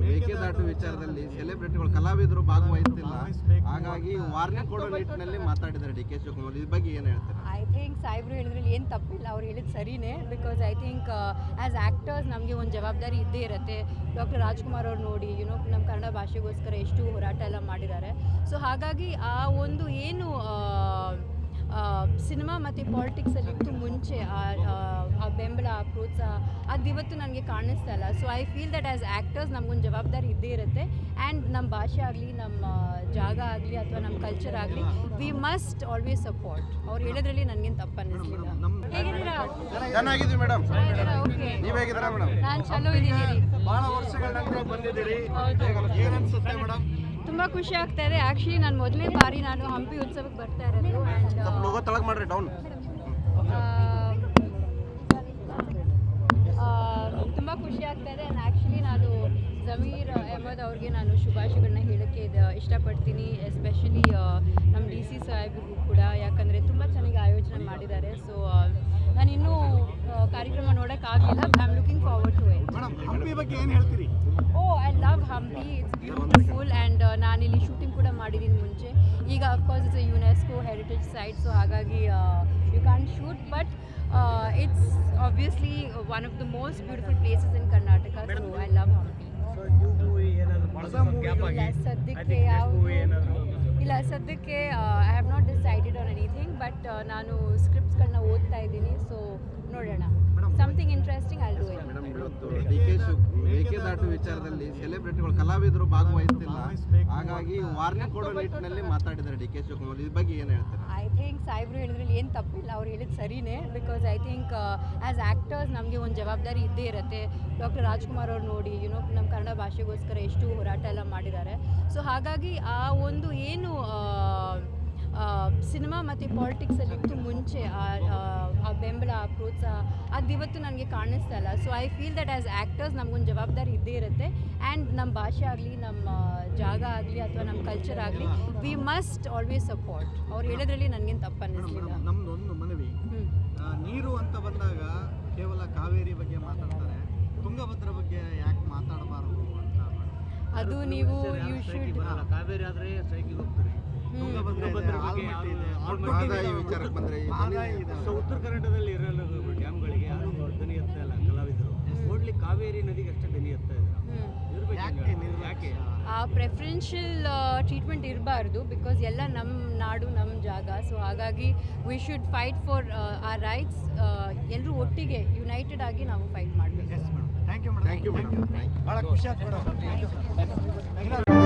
ಮೇಕೆದಾಟು ವಿಚಾರದಲ್ಲಿ ಸೆಲೆಬ್ರಿಟಿಗಳು ಕಲಾವಿದರು ಭಾಗವಹಿಸ್ತಿಲ್ಲ. ಹಾಗಾಗಿ ವಾರ್ನಿಂಗ್ ಕೊಡೋ ನಿಟ್ಟಿನಲ್ಲಿ ಮಾತಾಡಿದ್ದಾರೆ ಡಿ ಕೆ ಶಿವಕುಮಾರ್ ಇದ್ರ ಬಗ್ಗೆ ಏನು ಹೇಳ್ತಾರೆ? ಐ ಥಿಂಕ್ ಸಾಹೇಬ್ರು ಹೇಳಿದ್ರಲ್ಲಿ ಏನು ತಪ್ಪಿಲ್ಲ. ಅವ್ರು ಹೇಳಿದ್ ಸರಿನೇ. Because I think as actors ನಮಗೆ ಒಂದು ಜವಾಬ್ದಾರಿ ಇದ್ದೇ ಇರುತ್ತೆ. ಡಾಕ್ಟರ್ ರಾಜ್ಕುಮಾರ್ ಅವ್ರು ನೋಡಿ ಯುನೋ ನಮ್ಮ ಕನ್ನಡ ಭಾಷೆಗೋಸ್ಕರ ಎಷ್ಟು ಹೋರಾಟ ಎಲ್ಲ ಮಾಡಿದ್ದಾರೆ. ಸೊ ಹಾಗಾಗಿ ಆ ಒಂದು ಏನು ಸಿನಿಮಾ ಮತ್ತು ಪಾಲಿಟಿಕ್ಸಲ್ಲಿ ಇತ್ತು ಮುಂಚೆ ಆ ಬೆಂಬಲ ಆ ಪ್ರೋತ್ಸಾಹ ಅದು ಇವತ್ತು ನನಗೆ ಕಾಣಿಸ್ತಾ ಇಲ್ಲ. So I feel that as actors ನಮಗೊಂದು ಜವಾಬ್ದಾರಿ ಇದ್ದೇ ಇರುತ್ತೆ. ಆ್ಯಂಡ್ ನಮ್ಮ ಭಾಷೆ ಆಗಲಿ ನಮ್ಮ ಜಾಗ ಆಗಲಿ ಅಥವಾ ನಮ್ಮ ಕಲ್ಚರ್ ಆಗಲಿ ವಿ ಮಸ್ಟ್ ಆಲ್ವೇಸ್ ಸಪೋರ್ಟ್ ಅವ್ರು ಹೇಳೋದ್ರಲ್ಲಿ ನನಗೇನು ತಪ್ಪು ಅನ್ನಿಸ್ಲಿಲ್ಲ ಹೇಗಿದ್ದೀರಾ? ಚೆನ್ನಾಗಿದ್ದೀವಿ ಮೇಡಮ್ ಚೆನ್ನಾಗಿದ್ದೀರಾ? ಓಕೆ ನೀವ್ ಹೇಗಿದ್ದೀರಾ ಮೇಡಮ್ ನಾನು ಚಲೋ ಇದ್ದೀನಿ ಬಹಳ ವರ್ಷಗಳ ನಂತರ ಬಂದಿದ್ದೀರಿ. ಏನ್ ಅನ್ಸುತ್ತೆ ಮೇಡಮ್ ತುಂಬ ಖುಷಿ ಆಗ್ತಾ ಇದೆ. ಆ್ಯಕ್ಚುಲಿ ನಾನು ಮೊದಲನೇ ಬಾರಿ ನಾನು ಹಂಪಿ ಉತ್ಸವಕ್ಕೆ ಬರ್ತಾ ಇರೋದು ಆ್ಯಂಡ್ ಡೌನ್ ತುಂಬ ಖುಷಿ ಆಗ್ತಾ ಇದೆ. ಆ್ಯಂಡ್ ಆ್ಯಕ್ಚುಲಿ ನಾನು ಜಮೀರ್ ಅಹಮದ್ ಅವ್ರಿಗೆ ನಾನು ಶುಭಾಶಯಗಳನ್ನ ಹೇಳೋಕ್ಕೆ ಇದು ಇಷ್ಟಪಡ್ತೀನಿ. ಎಸ್ಪೆಷಲಿ ನಮ್ಮ ಡಿ ಸಿ ಸಾಹೇಬ್ರಿಗೂ ಕೂಡ. ಯಾಕಂದರೆ ತುಂಬ ಚೆನ್ನಾಗಿ ಆಯೋಜನೆ ಮಾಡಿದ್ದಾರೆ. ಸೊ ನಾನು ಇನ್ನೂ ಕಾರ್ಯಕ್ರಮ ಆಗ್ಲಿಲ್ಲ I am looking forward to it Hampi ಬಗ್ಗೆ ಏನು ಹೇಳ್ತೀರಿ? ಓ I love Hampi. It's beautiful and ನಾನಿಲ್ಲಿ ಶೂಟಿಂಗ್ ಕೂಡ ಮಾಡಿದ್ದೀನಿ ಮುಂಚೆ. ಈಗ of course it's a UNESCO heritage site so ಹಾಗಾಗಿ you can shoot but it's obviously one of the most beautiful places in Karnataka so I love Hampi ಇಲ್ಲ ಸದ್ಯಕ್ಕೆ ಯಾವ ಇಲ್ಲ ಸದ್ಯಕ್ಕೆ I have not decided on anything but ನಾನು ಸ್ಕ್ರಿಪ್ಟ್ಸ್ಗಳನ್ನ ಓದ್ತಾ ಇದ್ದೀನಿ. ಇವತ್ತು ಡಿ ಕೆ ಮೇಕೆದಾಟು ವಿಚಾರದಲ್ಲಿ ಸೆಲೆಬ್ರಿಟಿಗಳು ಕಲಾವಿದರು ಭಾಗವಹಿಸ್ತಿಲ್ಲ. ಹಾಗಾಗಿ ವಾರ್ನಿಂಗ್ ಕೊಡೋ ನಿಟ್ಟಿನಲ್ಲಿ ಮಾತಾಡಿದ್ದಾರೆ ಡಿ ಕೆ ಶಿವಕುಮಾರ್. ಇದ್ರ ಬಗ್ಗೆ ಏನು ಹೇಳ್ತಾರೆ? ಐ ಥಿಂಕ್ ಸಾಹೇಬ್ರು ಹೇಳಿದ್ರಲ್ಲಿ ಏನು ತಪ್ಪಿಲ್ಲ. ಅವ್ರು ಹೇಳಿದ ಸರಿನೇ. Because I think as actors ನಮಗೆ ಒಂದು ಜವಾಬ್ದಾರಿ ಇದ್ದೇ ಇರುತ್ತೆ. ಡಾಕ್ಟರ್ ರಾಜ್ಕುಮಾರ್ ಅವ್ರು ನೋಡಿ ಯುನೋ ನಮ್ಮ ಕನ್ನಡ ಭಾಷೆಗೋಸ್ಕರ ಎಷ್ಟು ಹೋರಾಟ ಎಲ್ಲ ಮಾಡಿದ್ದಾರೆ. ಸೊ ಹಾಗಾಗಿ ಆ ಒಂದು ಏನು ಸಿನಿಮಾ ಮತ್ತು ಪಾಲಿಟಿಕ್ಸಲ್ಲಿ ಇತ್ತು ಮುಂಚೆ ಆ ಬೆಂಬಲ ಆ ಪ್ರೋತ್ಸಾಹ ಅದು ಇವತ್ತು ನನಗೆ ಕಾಣಿಸ್ತಾ ಇಲ್ಲ. So I feel that as actors ನಮಗೊಂದು ಜವಾಬ್ದಾರಿ ಇದ್ದೇ ಇರುತ್ತೆ. ಆ್ಯಂಡ್ ನಮ್ಮ ಭಾಷೆ ಆಗಲಿ ನಮ್ಮ ಜಾಗ ಆಗಲಿ ಅಥವಾ ನಮ್ಮ ಕಲ್ಚರ್ ಆಗಲಿ ವಿ ಮಸ್ಟ್ ಆಲ್ವೇಸ್ ಸಪೋರ್ಟ್ ಅವ್ರು ಹೇಳೋದ್ರಲ್ಲಿ ನನಗೇನು ತಪ್ಪು ಅನ್ನಿಸ್ಲಿಲ್ಲ ನಮ್ಮದೊಂದು ಮನವಿ. ನೀರು ಅಂತ ಬಂದಾಗ ಕೇವಲ ಕಾವೇರಿ ಬಗ್ಗೆ ಮಾತಾಡ್ತಾರೆ. ತುಂಗಭದ್ರ ಬಗ್ಗೆ ಯಾಕೆ ಮಾತಾಡಬಾರದು ಅಂತ ಅದು ನೀವು ಯು ಶುಡ್ ಕಾವೇರಿ ಆದ್ರೆ ಮಹದಾಯಿ ವಿಚಾರಕ್ಕೆ ಬಂದ್ರೆ ಸೊ ಉತ್ತರ ಕರ್ನಾಟಕದಲ್ಲಿ ಇರಲ್ಲ ಡ್ಯಾಮ್ಗಳಿಗೆ ಯಾರು ದನಿ ಎತ್ತಾ ಇಲ್ಲ ಕಲಾವಿದರು. ಓಡ್ಲಿ ಕಾವೇರಿ ನದಿಗೆ ಅಷ್ಟೇ ದನಿ ಎತ್ತಾ ಇದ್ರು. ಯಾಕೆ? ಆ ಪ್ರೆಫರೆನ್ಷಿಯಲ್ ಟ್ರೀಟ್ಮೆಂಟ್ ಇರಬಾರ್ದು ಬಿಕಾಸ್ ಎಲ್ಲ ನಮ್ಮ ನಾಡು ನಮ್ಮ ಜಾಗ. ಸೊ ಹಾಗಾಗಿ ವಿ ಶುಡ್ ಫೈಟ್ ಫಾರ್ ಆ ರೈಟ್ಸ್ ಎಲ್ಲರೂ ಒಟ್ಟಿಗೆ ಯುನೈಟೆಡ್ ಆಗಿ ನಾವು ಫೈಟ್ ಮಾಡಬೇಕು. Thank you madam thank you ಬಹಳ ಖುಷಿ ಆಯ್ತು ಮೇಡಮ್